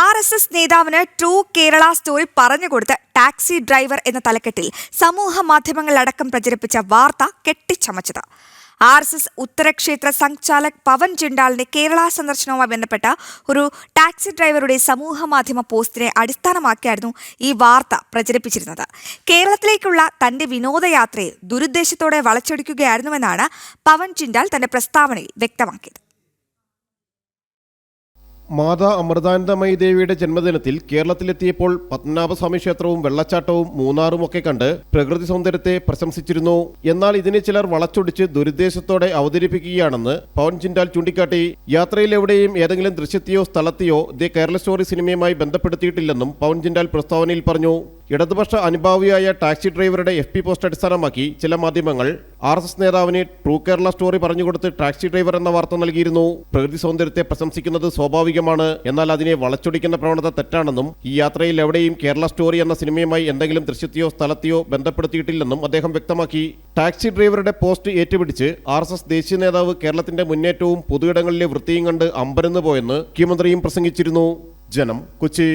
R S S നേതാവിന് true Kerala story പറഞ്ഞു പറഞ്ഞുകൊടുത്ത് ടാക്സി ഡ്രൈവർ എന്ന തലക്കെട്ടിൽ സമൂഹ മാധ്യമങ്ങളിലടക്കം പ്രചരിപ്പിച്ച വാർത്ത കെട്ടിച്ചമച്ചത്. ആർ എസ് എസ് ഉത്തരക്ഷേത്ര സംചാലക് പവൻ ജിണ്ടാളിന്റെ കേരള സന്ദർശനവുമായി ബന്ധപ്പെട്ട ഒരു ടാക്സി ഡ്രൈവറുടെ സമൂഹ മാധ്യമ പോസ്റ്റിനെ അടിസ്ഥാനമാക്കിയായിരുന്നു ഈ വാർത്ത പ്രചരിപ്പിച്ചിരുന്നത്. കേരളത്തിലേക്കുള്ള തന്റെ വിനോദയാത്രയെ ദുരുദ്ദേശത്തോടെ വളച്ചൊടിക്കുകയായിരുന്നുവെന്നാണ് പവൻ ജിണ്ടാൽ തന്റെ പ്രസ്താവനയിൽ വ്യക്തമാക്കിയത്. മാതാ അമൃതാനന്ദമയി ദേവിയുടെ ജന്മദിനത്തിൽ കേരളത്തിലെത്തിയപ്പോൾ പത്മനാഭസ്വാമി ക്ഷേത്രവും വെള്ളച്ചാട്ടവും മൂന്നാറും ഒക്കെ കണ്ട് പ്രകൃതി സൗന്ദര്യത്തെ പ്രശംസിച്ചിരുന്നു. എന്നാൽ ഇതിനെ ചിലർ വളച്ചൊടിച്ച് ദുരുദ്ദേശത്തോടെ അവതരിപ്പിക്കുകയാണെന്ന് പവൻ ചിൻഡാൽ ചൂണ്ടിക്കാട്ടി. യാത്രയിൽ എവിടെയും ഏതെങ്കിലും ദൃശ്യത്തെയോ സ്ഥലത്തെയോ ദി കേരള സ്റ്റോറി സിനിമയുമായി ബന്ധപ്പെടുത്തിയിട്ടില്ലെന്നും പവൻ ചിൻഡാൽ പ്രസ്താവനയിൽ പറഞ്ഞു. ഇടതുപക്ഷ അനുഭാവിയായ ടാക്സി ഡ്രൈവറുടെ എഫ് പി പോസ്റ്റ് അടിസ്ഥാനമാക്കി ചില മാധ്യമങ്ങൾ ആർ എസ് എസ് നേതാവിന് ട്രൂ കേരള സ്റ്റോറി പറഞ്ഞുകൊടുത്ത് ടാക്സി ഡ്രൈവർ എന്ന വാർത്ത നൽകിയിരുന്നു. പ്രകൃതി സൗന്ദര്യത്തെ പ്രശംസിക്കുന്നത് സ്വാഭാവികമാണ്. എന്നാൽ അതിനെ വളച്ചൊടിക്കുന്ന പ്രവണത തെറ്റാണെന്നും ഈ യാത്രയിൽ എവിടെയും കേരള സ്റ്റോറി എന്ന സിനിമയുമായി എന്തെങ്കിലും ദൃശ്യത്തെയോ സ്ഥലത്തെയോ ബന്ധപ്പെടുത്തിയിട്ടില്ലെന്നും അദ്ദേഹം വ്യക്തമാക്കി. ടാക്സി ഡ്രൈവറുടെ പോസ്റ്റ് ഏറ്റുപിടിച്ച് ആർ എസ് എസ് ദേശീയ നേതാവ് കേരളത്തിന്റെ മുന്നേറ്റവും പൊതുയിടങ്ങളിലെ വൃത്തിയും കണ്ട് അമ്പരന്ന് പോയെന്ന് മുഖ്യമന്ത്രിയും പ്രസംഗിച്ചിരുന്നു. ജനം കൊച്ചി.